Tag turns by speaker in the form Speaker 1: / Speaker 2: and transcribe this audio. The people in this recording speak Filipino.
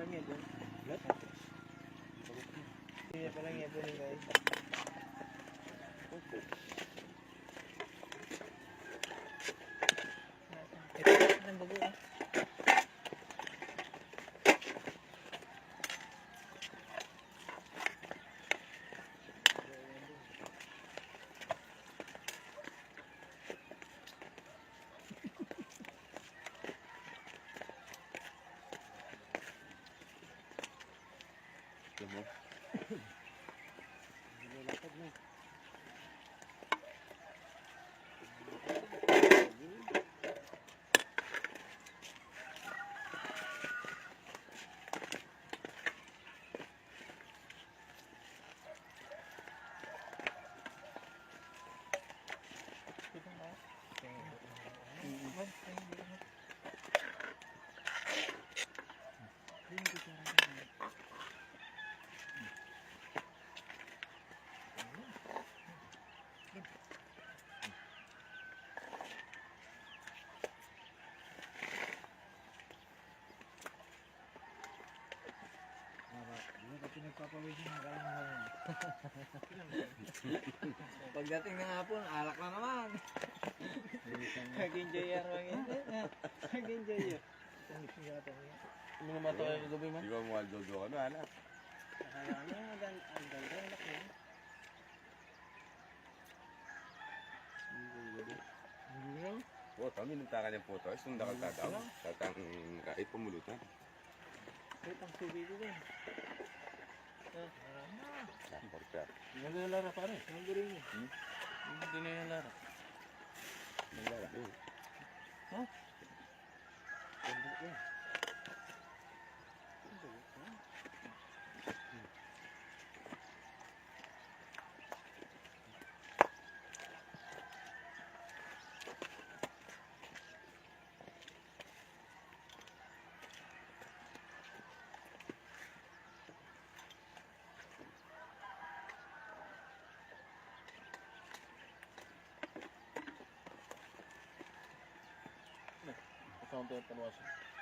Speaker 1: palang ibon. Hindi na palang ibon eh guys. Ito, ang bago ah. Alam mo? Nilalakad na. Thank you.
Speaker 2: Pagdating ng hapon, alak na naman.
Speaker 1: Nag-enjoy yan. Nag-enjoy yan. Ano naman ito kayo gabi man?
Speaker 3: Di ba mo aldodo ka na, anak?
Speaker 1: Akala mo, ang ganda, ang ganda, ang laki.
Speaker 3: Oo, kami nuntakan yung photo. Ay, sunda ka tataw. Tatang kahit pumulutan.
Speaker 1: Wait, ang tubig ko din.
Speaker 3: Ka.
Speaker 1: Hindi na lara pare. Ang gurin mo. Hindi na yung lara.
Speaker 3: Naglalaki.
Speaker 1: Ha? Ito ang Southampton Washington.